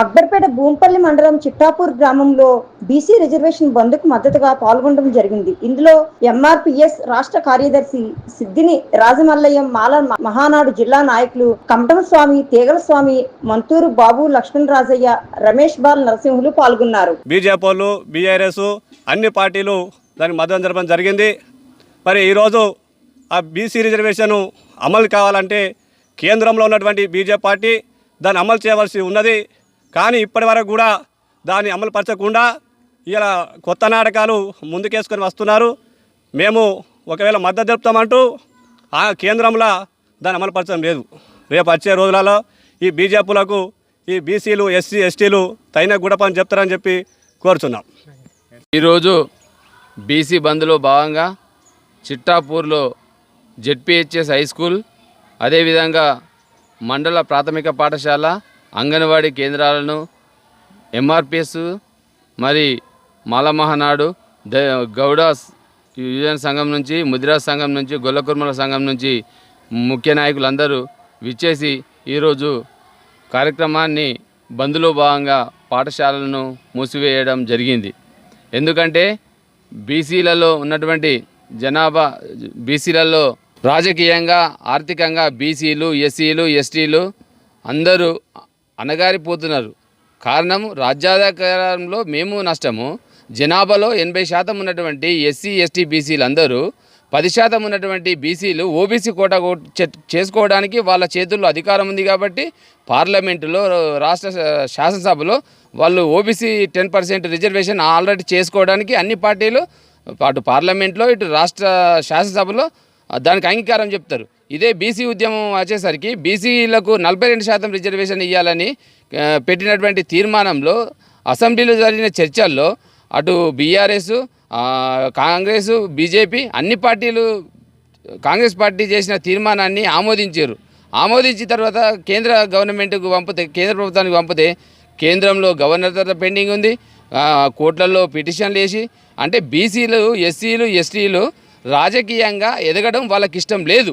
అక్బర్పేట భూంపల్లి మండలం చిట్టాపూర్ గ్రామంలో BC reservation బంద్కు మద్దతుగా పాల్గొనడం జరిగింది. ఇందులో ఎంఆర్పిఎస్ రాష్ట్ర కార్యదర్శి సిద్దిని రాజమల్లయ్యం మాల మహానాడు జిల్లా నాయకులు కమటం స్వామి తీగల స్వామి మంతూరు బాబు లక్ష్మణ్ రాజయ్య రమేష్ బాల్ నరసింహులు పాల్గొన్నారు. బీజేపీలు బీఆర్ఎస్ అన్ని పార్టీలు దానికి మద్దతు జరపడం జరిగింది. మరి ఈరోజు ఆ బీసీ రిజర్వేషన్ అమలు కావాలంటే కేంద్రంలో ఉన్నటువంటి బీజేపీ పార్టీ దాన్ని అమలు చేయవలసి ఉన్నది. కానీ ఇప్పటి వరకు కూడా దాన్ని అమలు పరచకుండా ఇలా కొత్త నాటకాలు ముందుకేసుకొని వస్తున్నారు. మేము ఒకవేళ మద్దతు తెలుపుతామంటూ ఆ కేంద్రంలో దాన్ని అమలు పరచడం లేదు. రేపు వచ్చే రోజులలో ఈ బీజేపీలకు ఈ బీసీలు ఎస్సీ ఎస్టీలు తగిన గుడపని చెప్తారని చెప్పి కోరుచున్నాం. ఈరోజు బీసీ బంద్లో భాగంగా చిట్టాపూర్లో జెడ్పిహెచ్ఎస్ హై స్కూల్ అదేవిధంగా మండల ప్రాథమిక పాఠశాల అంగన్వాడీ కేంద్రాలను ఎంఆర్పిఎస్ మరి మాలమహనాడు ద గౌడ యువజన సంఘం నుంచి ముదిరాజ్ సంఘం నుంచి గొల్లకుర్మల సంఘం నుంచి ముఖ్య నాయకులందరూ విచ్చేసి ఈరోజు కార్యక్రమాన్ని బంద్లో భాగంగా పాఠశాలను మూసివేయడం జరిగింది. ఎందుకంటే బీసీలలో ఉన్నటువంటి జనాభా బీసీలలో రాజకీయంగా ఆర్థికంగా బీసీలు ఎస్సీలు ఎస్టీలు అందరూ అణగారిపోతున్నారు. కారణం రాజ్యాధికారంలో మేము నష్టము. జనాభాలో ఎనభై శాతం ఉన్నటువంటి ఎస్సీ ఎస్టీ బీసీలు అందరూ పది శాతం ఉన్నటువంటి బీసీలు ఓబీసీ కోట చే- చేసుకోవడానికి వాళ్ళ చేతుల్లో అధికారం ఉంది కాబట్టి పార్లమెంటులో రాష్ట్ర శాసనసభలో వాళ్ళు OBC ten percent reservation already చేసుకోవడానికి అన్ని పార్టీలు అటు పార్లమెంట్లో ఇటు రాష్ట్ర శాసనసభలో దానికి అంగీకారం చెప్తారు. ఇదే బీసీ ఉద్యమం వచ్చేసరికి బీసీలకు నలభై రెండు శాతం రిజర్వేషన్ ఇవ్వాలని పెట్టినటువంటి తీర్మానంలో అసెంబ్లీలో జరిగిన చర్చల్లో అటు బీఆర్ఎస్ కాంగ్రెస్ బీజేపీ అన్ని పార్టీలు కాంగ్రెస్ పార్టీ చేసిన తీర్మానాన్ని ఆమోదించారు. ఆమోదించిన తర్వాత కేంద్ర గవర్నమెంట్కు పంపితే కేంద్ర ప్రభుత్వానికి పంపితే కేంద్రంలో గవర్నర్ తర్వాత పెండింగ్ ఉంది. ఆ, కోర్టులలో పిటిషన్లు వేసి అంటే బీసీలు ఎస్సీలు ఎస్టీలు రాజకీయంగా ఎదగడం వాళ్ళకి ఇష్టం లేదు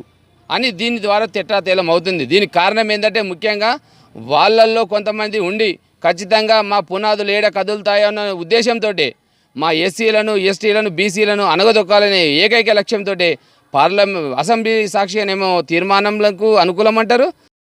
అని దీని ద్వారా తెట్టాతేలం అవుతుంది. దీనికి కారణం ఏంటంటే ముఖ్యంగా వాళ్ళల్లో కొంతమంది ఉండి ఖచ్చితంగా మా పునాదులు ఏడ కదులుతాయన్న ఉద్దేశంతో మా ఎస్సీలను ఎస్టీలను బీసీలను అనగదొక్కాలనే ఏకైక లక్ష్యంతో పార్లమెంట్ అసెంబ్లీ సాక్షిగానేమో తీర్మానంలకు అనుకూలం అంటారు